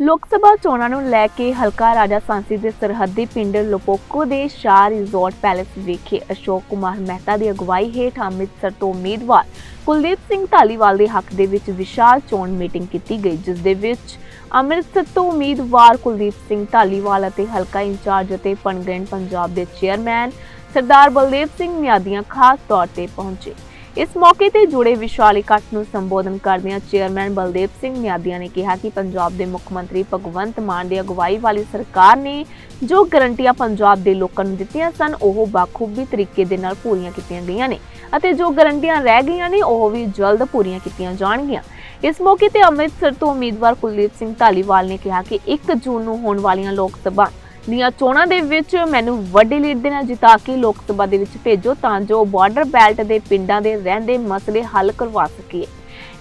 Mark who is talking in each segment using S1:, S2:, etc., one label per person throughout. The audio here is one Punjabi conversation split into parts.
S1: ਲੋਕ ਸਭਾ ਚੋਣਾਂ ਨੂੰ ਲੈ ਕੇ ਹਲਕਾ ਰਾਜਾ ਸਾਂਸੀ ਦੇ ਸਰਹੱਦੀ ਪਿੰਡ ਲੋਪੋਕੋ ਦੇ ਸ਼ਾਹ ਰਿਜ਼ੋਰਟ ਪੈਲੇਸ ਵਿਖੇ ਅਸ਼ੋਕ ਕੁਮਾਰ ਮਹਿਤਾ ਦੀ ਅਗਵਾਈ ਹੇਠ ਅੰਮ੍ਰਿਤਸਰ ਤੋਂ ਉਮੀਦਵਾਰ ਕੁਲਦੀਪ ਸਿੰਘ ਢਾਲੀਵਾਲ ਦੇ ਹੱਕ ਦੇ ਵਿੱਚ ਵਿਸ਼ਾਲ ਚੋਣ ਮੀਟਿੰਗ ਕੀਤੀ ਗਈ, ਜਿਸ ਦੇ ਵਿੱਚ ਅੰਮ੍ਰਿਤਸਰ ਤੋਂ ਉਮੀਦਵਾਰ ਕੁਲਦੀਪ ਸਿੰਘ ਢਾਲੀਵਾਲ ਅਤੇ ਹਲਕਾ ਇੰਚਾਰਜ ਅਤੇ ਪਨਗਣ ਪੰਜਾਬ ਦੇ ਚੇਅਰਮੈਨ ਸਰਦਾਰ ਬਲਦੇਵ ਸਿੰਘ ਮਿਆਦੀਆਂ ਖਾਸ ਤੌਰ ਤੇ ਪਹੁੰਚੇ। ਇਸ ਮੌਕੇ ਤੇ ਜੁੜੇ ਵਿਸ਼ਾਲ ਇਕੱਠ ਨੂੰ ਸੰਬੋਧਨ ਕਰਦਿਆਂ ਚੇਅਰਮੈਨ ਬਲਦੇਵ ਸਿੰਘ ਨਿਆਦੀਆਂ ਨੇ ਕਿਹਾ ਕਿ ਪੰਜਾਬ ਦੇ ਮੁੱਖ ਮੰਤਰੀ ਭਗਵੰਤ ਮਾਨ ਦੀ ਅਗਵਾਈ ਵਾਲੀ ਸਰਕਾਰ ਨੇ ਜੋ ਗਰੰਟੀਆਂ ਪੰਜਾਬ ਦੇ ਲੋਕਾਂ ਨੂੰ ਦਿੱਤੀਆਂ ਸਨ, ਉਹ ਬਾਖੂਬੀ ਤਰੀਕੇ ਦੇ ਨਾਲ ਪੂਰੀਆਂ ਕੀਤੀਆਂ ਗਈਆਂ ਨੇ ਅਤੇ ਜੋ ਗਰੰਟੀਆਂ ਰਹਿ ਗਈਆਂ ਨੇ, ਉਹ ਵੀ ਜਲਦ ਪੂਰੀਆਂ ਕੀਤੀਆਂ ਜਾਣਗੀਆਂ। ਇਸ ਮੌਕੇ ਤੇ ਅੰਮ੍ਰਿਤਸਰ ਤੋਂ ਉਮੀਦਵਾਰ ਕੁਲਦੀਪ ਸਿੰਘ ਢਾਲੀਵਾਲ ਨੇ ਕਿਹਾ ਕਿ 1 ਜੂਨ ਨੂੰ ਹੋਣ ਵਾਲੀਆਂ ਲੋਕ ਸਭਾ ਦੀਆਂ ਚੋਣਾਂ ਦੇ ਵਿੱਚ ਮੈਨੂੰ ਵੱਡੀ ਲੀਡ ਦੇ ਨਾਲ ਜਿਤਾ ਕੇ ਲੋਕ ਸਭਾ ਦੇ ਵਿੱਚ ਭੇਜੋ ਤਾਂ ਜੋ ਬਾਰਡਰ ਬੈਲਟ ਦੇ ਪਿੰਡਾਂ ਦੇ ਰਹਿੰਦੇ ਮਸਲੇ ਹੱਲ ਕਰਵਾ ਸਕੀਏ।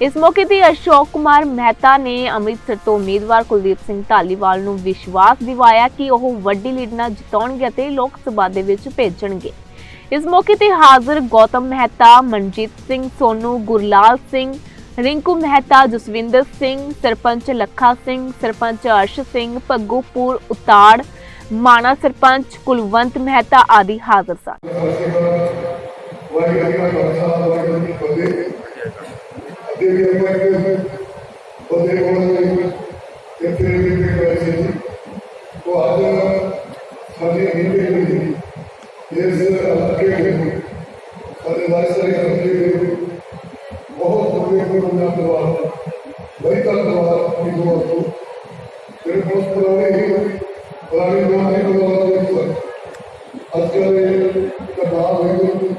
S1: ਇਸ ਮੌਕੇ ਤੇ ਅਸ਼ੋਕ ਕੁਮਾਰ ਮਹਿਤਾ ਨੇ ਅੰਮ੍ਰਿਤਸਰ ਤੋਂ ਉਮੀਦਵਾਰ ਕੁਲਦੀਪ ਸਿੰਘ ਢਾਲੀਵਾਲ ਨੂੰ ਵਿਸ਼ਵਾਸ ਦਿਵਾਇਆ ਕਿ ਉਹ ਵੱਡੀ ਲੀਡ ਨਾਲ ਜਿਤਾਉਣਗੇ ਅਤੇ ਲੋਕ ਸਭਾ ਦੇ ਵਿੱਚ ਭੇਜਣਗੇ। ਇਸ ਮੌਕੇ ਤੇ ਹਾਜ਼ਰ ਗੌਤਮ ਮਹਿਤਾ, ਮਨਜੀਤ ਸਿੰਘ, ਸੋਨੂ ਗੁਰਲਾਲ ਸਿੰਘ, ਰਿੰਕੂ ਮਹਿਤਾ, ਜਸਵਿੰਦਰ ਸਿੰਘ, ਸਰਪੰਚ ਲੱਖਾ ਸਿੰਘ, ਸਰਪੰਚ ਅਰਸ਼ ਸਿੰਘ ਭੱਗੂਪੁਰ ਉਤਾੜ ਮਾਣਾ ਸਰਪੰਚ ਕੁਲਵੰਤ ਮਹਿਤਾ ਆਦਿ ਹਾਜ਼ਰ ਸਨ
S2: ਵਾਹਿਗੁਰੂ ਜੀ ਕਾ ਖਾਲਸਾ ਵਾਹਿਗੁਰੂ ਜੀ ਕੀ ਫਤਿਹ ਅੱਗੇ ਵੀ ਆਪਾਂ ਇੱਕ ਬੰਦੇ ਕੋਲ ਇੱਥੇ ਵੀ ਵੀ ਵੈਸੇ ਜੀ ਉਹ ਅੱਜ ਸਾਡੀ ਮੀਟਿੰਗ ਹੋਈ ਸੀ ਇਸ ਅੱਗੇ ਹੋਈ ਸਾਡੇ ਵਾਇਸਰੀ ਅੱਗੇ ਹੋਈ ਬਹੁਤ ਬੜੇ ਕੋਲ ਧੰਨਵਾਦ ਬੜੀ ਧੰਨਵਾਦ ਆਪਣੀ ਦੋਸਤ ਤੋਂ ਤੇਰੇ ਬਹੁਤ ਪੁਰਾਣੇ ਹੀ ਪੁਰਾਣੇ ਦੋਸਤ ਹੀ ਧੰਨਵਾਦ ਅੱਜ ਕੱਲ੍ਹ ਕਬਾਬ ਹੋਈ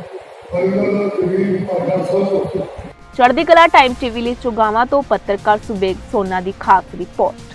S2: ਪਰਿਵਾਰ ਜਮੀਨ ਪਾਣਾ ਸਭ
S1: ਚੜ੍ਹਦੀ ਕਲਾ ਟਾਈਮ ਟੀਵੀ ਲਈ ਚੁਗਾਵਾਂ ਤੋਂ ਪੱਤਰਕਾਰ ਸੁਬੇਗ ਸੋਨਾ ਦੀ ਖਾਸ ਰਿਪੋਰਟ।